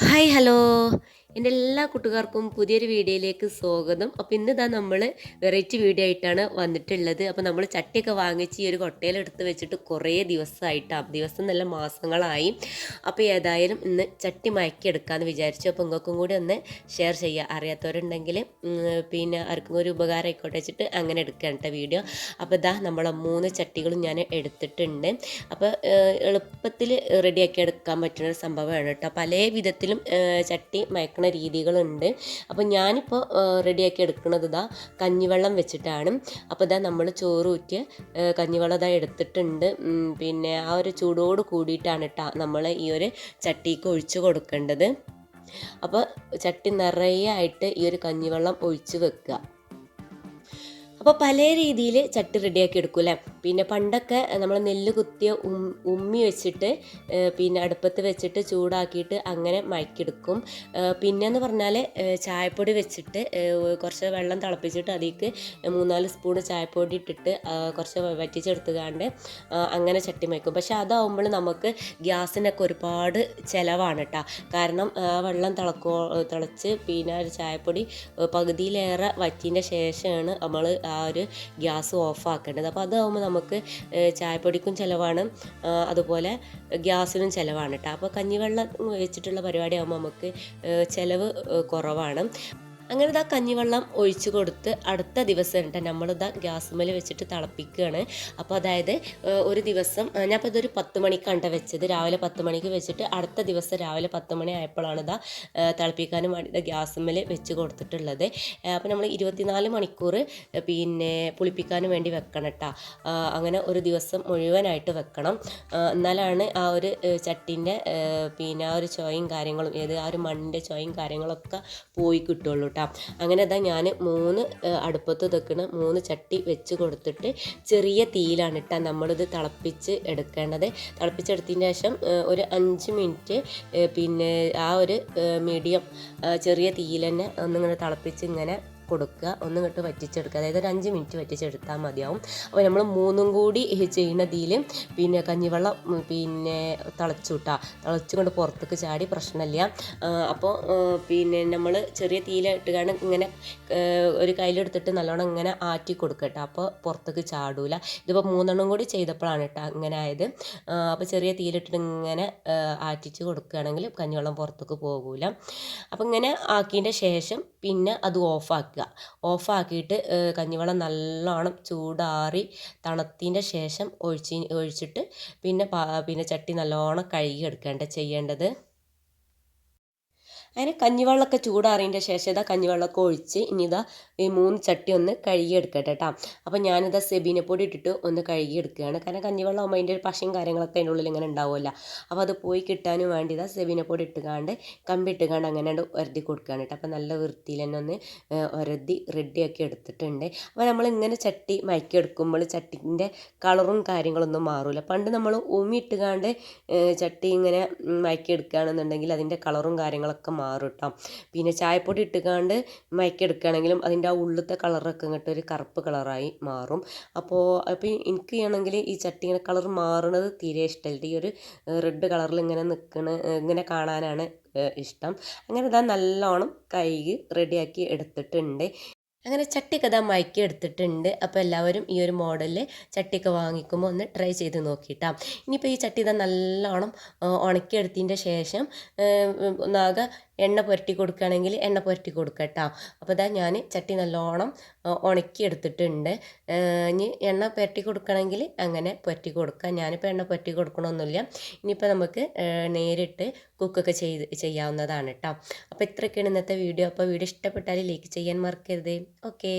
Hi hello എന്റെ എല്ലാ കൂട്ടുകാർക്കും പുതിയൊരു വീഡിയോയിലേക്ക് സ്വാഗതം. അപ്പോൾ ഇന്ന് ഇതാ നമ്മൾ വെറൈറ്റി വീഡിയോ ആയിട്ടാണ് വന്നിട്ടുള്ളത്. അപ്പോൾ നമ്മൾ ചട്ടിയൊക്കെ വാങ്ങിച്ച് ഈ ഒരു കൊട്ടയിലെടുത്ത് വെച്ചിട്ട് കുറേ ദിവസമായിട്ടാണ് ദിവസം നല്ല മാസങ്ങളായി. അപ്പോൾ ഏതായാലും ഇന്ന് ചട്ടി മയക്കിയെടുക്കാമെന്ന് വിചാരിച്ചു. അപ്പോൾ നിങ്ങൾക്കും കൂടി ഒന്ന് ഷെയർ ചെയ്യുക അറിയാത്തവരുണ്ടെങ്കിൽ പിന്നെ ആർക്കും ഒരു ഉപകാരം ആയിക്കോട്ടെ വെച്ചിട്ട് അങ്ങനെ എടുക്കാൻ വീഡിയോ. അപ്പോൾ ഇതാ നമ്മളെ മൂന്ന് ചട്ടികളും ഞാൻ എടുത്തിട്ടുണ്ട്. അപ്പോൾ എളുപ്പത്തിൽ റെഡിയാക്കി എടുക്കാൻ പറ്റുന്ന ഒരു സംഭവമാണ് കേട്ടോ. പല വിധത്തിലും ചട്ടി മയക്കണ രീതികളുണ്ട്. അപ്പോൾ ഞാനിപ്പോൾ റെഡിയാക്കി എടുക്കുന്നത് ഇതാ കഞ്ഞിവെള്ളം വെച്ചിട്ടാണ്. അപ്പോൾ ഇതാ നമ്മൾ ചോറ് ഊറ്റിയ കഞ്ഞിവെള്ളം ഇതാ എടുത്തിട്ടുണ്ട്. പിന്നെ ആ ഒരു ചൂടോട് കൂടിയിട്ടാണ് കേട്ടോ നമ്മൾ ഈ ഒരു ചട്ടിക്ക് ഒഴിച്ചു കൊടുക്കേണ്ടത്. അപ്പോൾ ചട്ടി നിറയെ ആയിട്ട് ഈ ഒരു കഞ്ഞിവെള്ളം ഒഴിച്ച് വെക്കുക. അപ്പോൾ പല രീതിയിൽ ചട്ടി റെഡിയാക്കി എടുക്കും അല്ലേ പിന്നെ പണ്ടൊക്കെ നമ്മൾ നെല്ല് കുത്തിയ ഉമ്മി വെച്ചിട്ട് പിന്നെ അടുപ്പത്ത് വെച്ചിട്ട് ചൂടാക്കിയിട്ട് അങ്ങനെ മയക്കെടുക്കും പിന്നെയെന്ന് പറഞ്ഞാൽ ചായപ്പൊടി വെച്ചിട്ട് കുറച്ച് വെള്ളം തിളപ്പിച്ചിട്ട് അതിലേക്ക് മൂന്നാൽ സ്പൂൺ ചായപ്പൊടി ഇട്ടിട്ട് കുറച്ച് വറ്റിച്ചെടുത്തുകാണ്ട് അങ്ങനെ ചട്ടി മയക്കും. പക്ഷെ അതാവുമ്പോൾ നമുക്ക് ഗ്യാസിനൊക്കെ ഒരുപാട് ചിലവാണ് കേട്ടോ കാരണം വെള്ളം തിളക്കോ തിളച്ച് പിന്നെ ചായപ്പൊടി പകുതിയിലേറെ വറ്റിന്റെ ശേഷമാണ് നമ്മൾ ആ ഒരു ഗ്യാസ് ഓഫ് ആക്കേണ്ടത് അപ്പോൾ അതാവുമ്പോൾ നമുക്ക് ചായപ്പൊടിക്കും ചിലവാണ്. അതുപോലെ ഗ്യാസിനും ചിലവാണ് കേട്ടോ അപ്പോൾ കഞ്ഞിവെള്ളം വെച്ചിട്ടുള്ള പരിപാടി ആകുമ്പോൾ നമുക്ക് ചിലവ് കുറവാണ്. അങ്ങനെ ഇതാ കഞ്ഞിവെള്ളം ഒഴിച്ചു കൊടുത്ത് അടുത്ത ദിവസം കേട്ടോ നമ്മളിതാ ഗ്യാസുമേൽ വെച്ചിട്ട് തിളപ്പിക്കുകയാണ് അപ്പോൾ അതായത് ഒരു ദിവസം ഞാനിപ്പോൾ ഇതൊരു പത്ത് മണിക്കാണ് ട്ടോ വെച്ചത്. രാവിലെ പത്ത് മണിക്ക് വെച്ചിട്ട് അടുത്ത ദിവസം രാവിലെ പത്ത് മണി ആയപ്പോഴാണ് ഇതാ തിളപ്പിക്കാനും വേണ്ടി ഗ്യാസുമേൽ വെച്ച് കൊടുത്തിട്ടുള്ളത്. അപ്പോൾ നമ്മൾ ഇരുപത്തിനാല് മണിക്കൂർ പിന്നെ പുളിപ്പിക്കാനും വേണ്ടി വെക്കണം കേട്ടോ അങ്ങനെ ഒരു ദിവസം മുഴുവനായിട്ട് വെക്കണം. എന്നാലാണ് ആ ഒരു ചട്ടിന്റെ പിന്നെ ആ ഒരു ചോയും കാര്യങ്ങളും ഏത് ആ ഒരു മണ്ണിന്റെ ചോയും കാര്യങ്ങളൊക്കെ പോയി കിട്ടുള്ളൂ കേട്ടോ അങ്ങനെ ഇതാ ഞാൻ മൂന്ന് അടുപ്പത്ത് വെക്കണ മൂന്ന് ചട്ടി വെച്ച് കൊടുത്തിട്ട് ചെറിയ തീയിലാണ് ഇട്ടാൽ നമ്മളിത് തിളപ്പിച്ച് എടുക്കേണ്ടത്. തിളപ്പിച്ചെടുത്തതിന് ശേഷം ഒരു അഞ്ച് മിനിറ്റ് പിന്നെ ആ ഒരു മീഡിയം ചെറിയ തീയിൽ തന്നെ ഒന്നിങ്ങനെ തിളപ്പിച്ച് ഇങ്ങനെ കൊടുക്കുക. ഒന്ന് ഇങ്ങോട്ട് വറ്റിച്ചെടുക്കുക. അതായത് ഒരു അഞ്ച് മിനിറ്റ് വറ്റിച്ചെടുത്താൽ മതിയാവും. അപ്പോൾ നമ്മൾ മൂന്നും കൂടി ചെയ്യുന്നതിൽ പിന്നെ കഞ്ഞിവെള്ളം പിന്നെ തിളച്ചു തിളച്ചുകൊണ്ട് തിളച്ചു കൊണ്ട് പുറത്തേക്ക് ചാടി പ്രശ്നമില്ല. അപ്പോൾ പിന്നെ നമ്മൾ ചെറിയ തീയിലിട്ടുകാണ്ട് ഇങ്ങനെ ഒരു കയ്യിലെടുത്തിട്ട് നല്ലോണം ഇങ്ങനെ ആറ്റി കൊടുക്കട്ടെ അപ്പോൾ പുറത്തേക്ക് ചാടൂല. ഇതിപ്പോൾ മൂന്നെണ്ണം കൂടി ചെയ്തപ്പോഴാണ് കേട്ടോ ഇങ്ങനെ ആയത്. അപ്പോൾ ചെറിയ തീയിലിട്ടിട്ട് ഇങ്ങനെ ആറ്റിച്ച് കൊടുക്കുകയാണെങ്കിൽ കഞ്ഞിവെള്ളം പുറത്തേക്ക് പോകൂല. അപ്പോൾ ഇങ്ങനെ ആക്കിയതിന്റെ ശേഷം പിന്നെ അത് ഓഫാക്കുക ഓഫാക്കിയിട്ട് ഏഹ് കഞ്ഞിവെള്ളം നല്ലോണം ചൂടാറി തണുത്തതിന്റെ ശേഷം ഒഴിച്ച് ഒഴിച്ചിട്ട് പിന്നെ പിന്നെ ചട്ടി നല്ലോണം കഴുകി എടുക്കേണ്ട ചെയ്യേണ്ടത്? അങ്ങനെ കഞ്ഞിവെള്ളമൊക്കെ ചൂടാറിയതിന്റെ ശേഷം ഇതാ കഞ്ഞിവെള്ളമൊക്കെ ഒഴിച്ച് ഇനി ഇതാ ഈ മൂന്ന് ചട്ടി ഒന്ന് കഴുകിയെടുക്കട്ടെ കേട്ടോ അപ്പോൾ ഞാനിതാ സെബീനെ പൊടി ഇട്ടിട്ട് ഒന്ന് കഴുകിയെടുക്കുകയാണ്. കാരണം കഞ്ഞിവെള്ളം ആകുമ്പോൾ അതിന്റെ ഒരു പശയും കാര്യങ്ങളൊക്കെ അതിന്റെ ഉള്ളിൽ ഇങ്ങനെ ഉണ്ടാവുമല്ലോ. അപ്പോൾ അത് പോയി കിട്ടാനും വേണ്ടി ഇതാ സെബീനെ പൊടി ഇട്ടുകാണ്ട് കമ്പി ഇട്ടുകാണ്ട് അങ്ങനെ ഒരതി കൊടുക്കുകയാണ് കേട്ടോ അപ്പോൾ നല്ല വൃത്തിയിൽ തന്നെ ഒന്ന് ഉരതി റെഡിയാക്കി എടുത്തിട്ടുണ്ട്. അപ്പോൾ നമ്മൾ ഇങ്ങനെ ചട്ടി മയക്കി എടുക്കുമ്പോൾ ചട്ടിന്റെ കളറും കാര്യങ്ങളൊന്നും മാറില്ല പണ്ട് നമ്മൾ ഉമി ഇട്ടുകാണ്ട് ചട്ടി ഇങ്ങനെ മയക്കിയെടുക്കുകയാണെന്നുണ്ടെങ്കിൽ അതിന്റെ കളറും കാര്യങ്ങളൊക്കെ മാറും കേട്ടോ പിന്നെ ചായപ്പൊടി ഇട്ടുകാണ്ട് മയക്കെടുക്കുകയാണെങ്കിലും അതിന്റെ ആ ഉള്ളിലത്തെ കളറൊക്കെ ഇങ്ങോട്ട് ഒരു കറുപ്പ് കളറായി മാറും. അപ്പോൾ അപ്പോൾ എനിക്ക് ആണെങ്കിൽ ഈ ചട്ടി ഇങ്ങനെ കളർ മാറുന്നത് തീരെ ഇഷ്ടമല്ല. ഈ ഒരു റെഡ് കളറിൽ ഇങ്ങനെ നിൽക്കണ ഇങ്ങനെ കാണാനാണ് ഇഷ്ടം. അങ്ങനെ ഇതാ നല്ലോണം കൈകി റെഡിയാക്കി എടുത്തിട്ടുണ്ട്. അങ്ങനെ ചട്ടിയൊക്കെ ഇതാ മയക്കി എടുത്തിട്ടുണ്ട് അപ്പോൾ എല്ലാവരും ഈ ഒരു മോഡലിൽ ചട്ടിയൊക്കെ വാങ്ങിക്കുമ്പോൾ ഒന്ന് ട്രൈ ചെയ്ത് നോക്കിയിട്ടാ ഇനിയിപ്പോൾ ഈ ചട്ടി ഇതാ നല്ലോണം ഉണക്കിയെടുത്തതിന്റെ ശേഷം ഒന്നാകെ എണ്ണ പുരട്ടി കൊടുക്കുകയാണെങ്കിൽ എണ്ണ പുരട്ടി കൊടുക്കുക കേട്ടോ. അപ്പോൾ ഇതാ ഞാൻ ചട്ടി നല്ലോണം ഉണക്കി എടുത്തിട്ടുണ്ട്. ഇനി എണ്ണ പുരട്ടി കൊടുക്കണമെങ്കിൽ അങ്ങനെ പുരട്ടി കൊടുക്കാം. ഞാനിപ്പോൾ എണ്ണ പുരട്ടി കൊടുക്കണമൊന്നുമില്ല. ഇനിയിപ്പോൾ നമുക്ക് നേരിട്ട് കുക്കൊക്കെ ചെയ്ത് ചെയ്യാവുന്നതാണ് കേട്ടോ. അപ്പോൾ ഇത്രയൊക്കെയാണ് ഇന്നത്തെ വീഡിയോ. അപ്പോൾ വീഡിയോ ഇഷ്ടപ്പെട്ടാൽ ലൈക്ക് ചെയ്യാൻ മറക്കരുത്. ഓക്കേ.